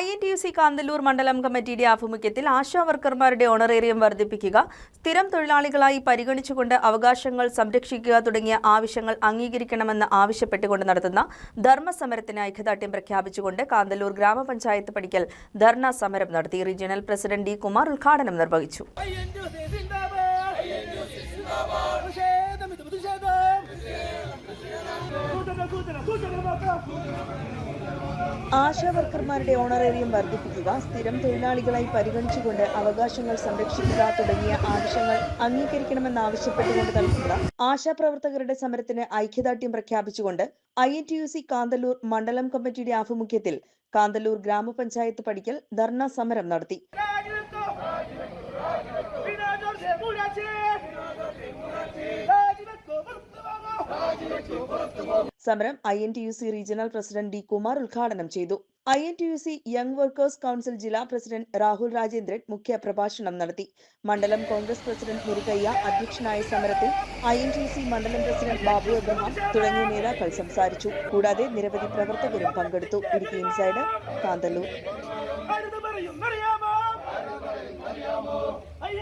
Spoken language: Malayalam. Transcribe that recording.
I N T U C Kanthalloor മണ്ഡലം കമ്മിറ്റിയുടെ ആഭിമുഖ്യത്തിൽ ആശാ വർക്കർമാരുടെ ഓണറേറിയം വർദ്ധിപ്പിക്കുക സ്ഥിരം തൊഴിലാളികളായി പരിഗണിച്ചുകൊണ്ട് അവകാശങ്ങൾ സംരക്ഷിക്കുക തുടങ്ങിയ ആവശ്യങ്ങൾ അംഗീകരിക്കണമെന്ന് ആവശ്യപ്പെട്ടുകൊണ്ട് നടത്തുന്ന ധർമ്മസമരത്തിന് ഐക്യദാർഢ്യം പ്രഖ്യാപിച്ചുകൊണ്ട് കാന്തല്ലൂർ ഗ്രാമപഞ്ചായത്ത് പടിക്കൽ ധർണ സമരം നടത്തി. റീജിയണൽ പ്രസിഡന്റ് ഡി കുമാർ ഉദ്ഘാടനം നിർവഹിച്ചു. ഇത് പ്രതിഷേധം സൂചന സൂചന സൂചന നോക്കാം ആശാ വർക്കർമാരുടെ ഓണറേറിയം വർദ്ധിപ്പിക്കുക സ്ഥിരം തൊഴിലാളികളായി പരിഗണിച്ചുകൊണ്ട് അവകാശങ്ങൾ സംരക്ഷിക്കുക തുടങ്ങിയ ആവശ്യങ്ങൾ അംഗീകരിക്കണമെന്നാവശ്യപ്പെട്ടുകൊണ്ട് നടത്തുന്ന ആശാപ്രവർത്തകരുടെ സമരത്തിന് ഐക്യദാർഢ്യം പ്രഖ്യാപിച്ചുകൊണ്ട് I N T U C Kanthalloor മണ്ഡലം കമ്മിറ്റിയുടെ ആഭിമുഖ്യത്തിൽ കാന്തല്ലൂർ ഗ്രാമപഞ്ചായത്ത് പടിക്കൽ ധർണ സമരം നടത്തി. സമരം I N T U C regional president D Kumar ഉദ്ഘാടനം ചെയ്തു. I N T U C young workers council ജില്ലാ പ്രസിഡന്റ് രാഹുൽ രാജേന്ദ്രൻ മുഖ്യ പ്രഭാഷണം നടത്തി. മണ്ഡലം കോൺഗ്രസ് പ്രസിഡന്റ് മുരുകയ്യ അധ്യക്ഷനായ സമരത്തിൽ I N T U C മണ്ഡലം പ്രസിഡന്റ് ബാബു എബ്രഹാം തുടങ്ങിയ നേതാക്കൾ സംസാരിച്ചു. കൂടാതെ നിരവധി പ്രവർത്തകരും പങ്കെടുത്തു. ഇടുക്കി ഇൻസൈഡർ കാന്തല്ലൂർ. ഐ